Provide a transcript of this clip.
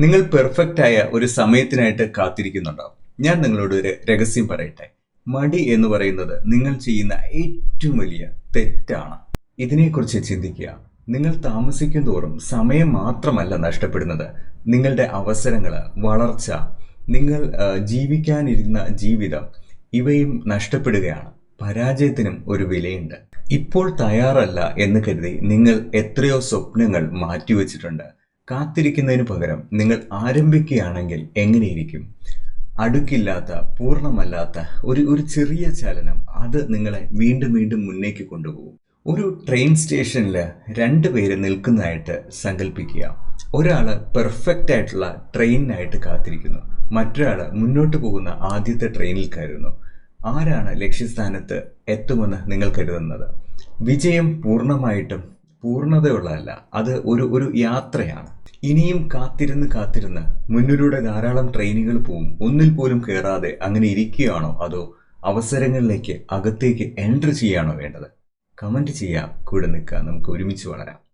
നിങ്ങൾ പെർഫെക്റ്റ് ആയ ഒരു സമയത്തിനായിട്ട് കാത്തിരിക്കുന്നുണ്ടാവും. ഞാൻ നിങ്ങളോട് ഒരു രഹസ്യം പറയട്ടെ? മടി എന്ന് പറയുന്നത് നിങ്ങൾ ചെയ്യുന്ന ഏറ്റവും വലിയ തെറ്റാണ്. ഇതിനെക്കുറിച്ച് ചിന്തിക്കുക. നിങ്ങൾ താമസിക്കും തോറും സമയം മാത്രമല്ല നഷ്ടപ്പെടുന്നത്. നിങ്ങളുടെ അവസരങ്ങൾ വളർച്ച നിങ്ങൾ ജീവിക്കാനിരുന്ന ജീവിതം ഇവയും നഷ്ടപ്പെടുകയാണ്. പരാജയത്തിനും ഒരു വിലയുണ്ട്. ഇപ്പോൾ തയ്യാറല്ല എന്ന് കരുതി നിങ്ങൾ എത്രയോ സ്വപ്നങ്ങൾ മാറ്റിവെച്ചിട്ടുണ്ട്. കാത്തിരിക്കുന്നതിന് പകരം നിങ്ങൾ ആരംഭിക്കുകയാണെങ്കിൽ എങ്ങനെയിരിക്കും? അടുക്കില്ലാത്ത പൂർണമല്ലാത്ത ഒരു ഒരു ചെറിയ ചലനം അത് നിങ്ങളെ വീണ്ടും വീണ്ടും മുന്നേക്ക് കൊണ്ടുപോകും. ഒരു ട്രെയിൻ സ്റ്റേഷനിൽ രണ്ട് പേര് നിൽക്കുന്നതായിട്ട് സങ്കല്പിക്കുക ഒരാൾ പെർഫെക്റ്റ് ആയിട്ടുള്ള ട്രെയിനിനായിട്ട് കാത്തിരിക്കുന്നു. മറ്റൊരാൾ മുന്നോട്ട് പോകുന്ന ആദ്യത്തെ ട്രെയിനിൽ കയറുന്നു. ആരാണ് ലക്ഷ്യസ്ഥാനത്ത് എത്തുമെന്ന് നിങ്ങൾ കരുതുന്നത്? വിജയം പൂർണമായിട്ടും പൂർണതയുള്ളതല്ല. അത് ഒരു ഒരു യാത്രയാണ്. ഇനിയും കാത്തിരുന്ന് കാത്തിരുന്ന് മുന്നിലൂടെ ധാരാളം ട്രെയിനുകൾ പോവും. ഒന്നിൽ പോലും കയറാതെ അങ്ങനെ ഇരിക്കുകയാണോ? അതോ അവസരങ്ങളിലേക്ക് അകത്തേക്ക് എൻട്രി ചെയ്യുകയാണോ വേണ്ടത്? കമന്റ് ചെയ്യാം. കൂടെ നിൽക്കുക നമുക്ക് ഒരുമിച്ച് വളരാം.